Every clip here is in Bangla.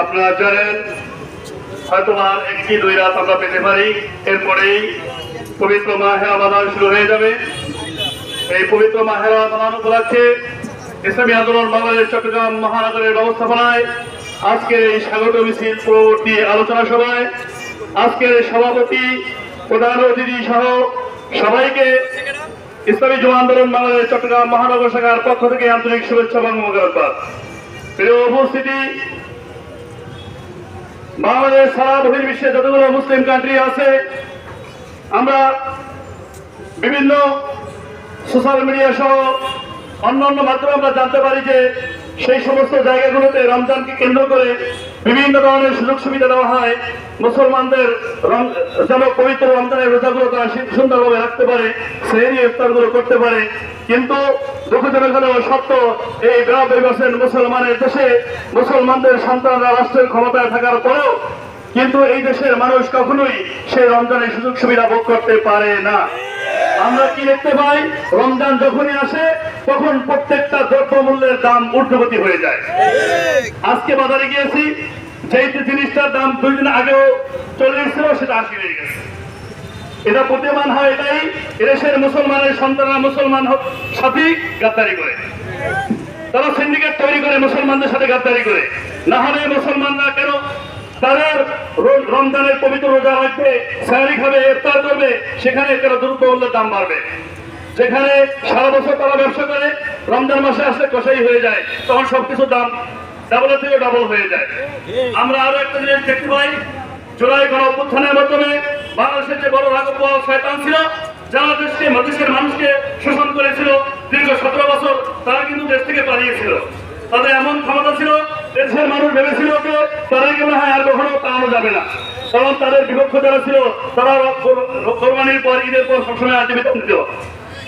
আপনারা জানেন হয়তো আর একটি, দুই রাত আমরা পেতে পারি, এরপরেই পবিত্র মাহে রমাদান শুরু হয়ে যাবে। এই পবিত্র মাহে রমাদান উপলক্ষে ইসলামী আন্দোলন বাংলাদেশ চট্টগ্রাম মহানগরের ব্যবস্থাপনায় আজকের এই স্বাগত মিছিল পূর্ববর্তী আলোচনা সভায় আজকের সভাপতি, প্রধান অতিথি সহ সবাইকে ইসলামী যুব আন্দোলন বাংলাদেশ চট্টগ্রাম মহানগর শাখার পক্ষ থেকে আন্তরিক শুভেচ্ছা এবং মোবারকবাদ। প্রিয় উপস্থিতি বাংলাদেশ সারা বহির্বিশ্বে যতগুলো মুসলিম কান্ট্রি আছে, আমরা বিভিন্ন সোশ্যাল মিডিয়া সহ অন্য অন্য মাধ্যমে আমরা জানতে পারি যে সেই সমস্ত জায়গাগুলোতে রমজানকে কেন্দ্র করে বিভিন্ন ধরনের সুযোগ সুবিধা দেওয়া হয়। মুসলমানদের যেন পবিত্র রমজানের রোজাগুলো তারা সুন্দরভাবে রাখতে পারে সেহরি ইফতারগুলো করতে পারে। কিন্তু দুঃখজনক হলেও সত্য, এই বিরানব্বই পার্সেন্ট মুসলমানের দেশে মুসলমানদের সন্তানরা রাষ্ট্রের ক্ষমতায় থাকার পরেও কিন্তু এই দেশের মানুষ কখনোই সেই রমজানের সুযোগ সুবিধা ভোগ করতে পারে না। আমরা কি দেখতে পাই? রমজান যখনই আসে তখন প্রত্যেকটা দ্রব্যমূল্যের দাম ঊর্ধ্বগতি হয়ে যায়। আজকে বাজারে গিয়েছি যেই জিনিসটার দাম দুই দিন আগেও চল্লিশ ছিল সেটা আশি হয়ে গেছে। এটা প্রতিমান হয় এটাই এদেশের মুসলমানের সন্তানরা মুসলমান হোক- সাথেই গাদ্দারি করে। তারা সিন্ডিকেট তৈরি করে মুসলমানদের সাথে গাদ্দারি করে। না হলে মুসলমানরা কেন তাদের রো- রমজানের পবিত্র রোজা রাখবে সাহারি খাবে, ইফতার করবে, সেখানে কেন দ্রুত মূল্যের দাম বাড়বে। যেখানে সারা বছর তারা ব্যবসা করে, রমজান মাসে আসলে কষাই হয়ে যায়, তখন দাম ডাবলের থেকে ডাবল হয়ে যায়। আমরা আরও একটা জিনিস দেখতে পাই, জুলাই গণ অভ্যুত্থানের মাধ্যমে বাংলাদেশের যে বড় শয়তান ছিল, যারা দেশকে মানুষকে শোষণ করেছিল, দীর্ঘ সতেরো বছর তারা কিন্তু দেশ থেকে পালিয়েছিল। তাদের এমন ক্ষমতা ছিল দেশের মানুষ ভেবেছিল যে মনে হয় আর কখনো যাবে না। কারণ তাদের বিপক্ষ যারা ছিল, তারা কোরবানির পর ঈদের পর সবসময় দিত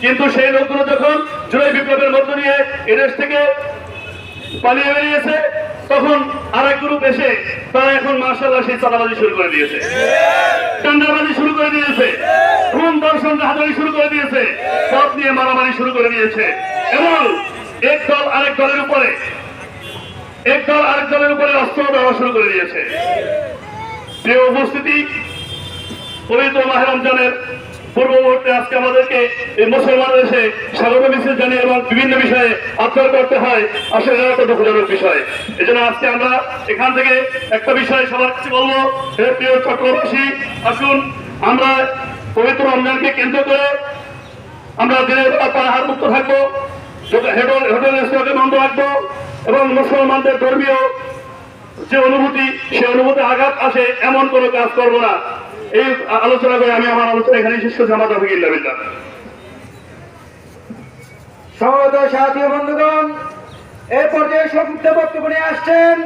কিন্তু সেই লোকগুলো যখন জুলাই বিপ্লবের মধ্য দিয়ে এদেশ থেকে পালিয়ে বেরিয়েছে, তখন আরেক গ্রুপ এসে তারা এখন মার্শাল্লাহ সেই চাঁদাবাজি শুরু করে দিয়েছে। টেন্ডারবাজি শুরু করে দিয়েছে। খুন দর্শন শুরু করে দিয়েছে। পথ নিয়ে মারামারি শুরু করে দিয়েছে। এবং এক দল আরেক দলের উপরে এক আরেক উপরে অস্ত্র দেওয়া শুরু করে দিয়েছে। প্রিয় উপস্থিতি, পবিত্র মাহে রমজানের পূর্ব মুহূর্তে আজকে আমাদেরকে এই মুসলমান দেশে স্বাগত মিছিল জানিয়ে এবং বিভিন্ন বিষয়ে আত্মার করতে হয়। আসলে দুঃখজনক বিষয়। এই জন্য আজকে আমরা এখান থেকে একটা বিষয় সবার কাছে বলব। প্রিয় চট্টবাসী আসুন আমরা পবিত্র রমজানকে কেন্দ্র করে আমরা দিনের বেলা পাহাড় মুক্ত থাকব হোটেল, রেস্টুরেন্টে বন্ধ রাখব এবং মুসলমানদের ধর্মীয় যে অনুভূতি, সে অনুভূতি আঘাত আসে, এমন কোনো কাজ করব না। এই আলোচনা করে আমি আমার আলোচনা এখানে শেষ করছি। আমার তফিক ইল্লাবিল্লাহ সমবেত সাথী বন্ধুগণ, এ পর্যায়ে সংক্ষিপ্ত বক্তব্য নিয়ে আসছেন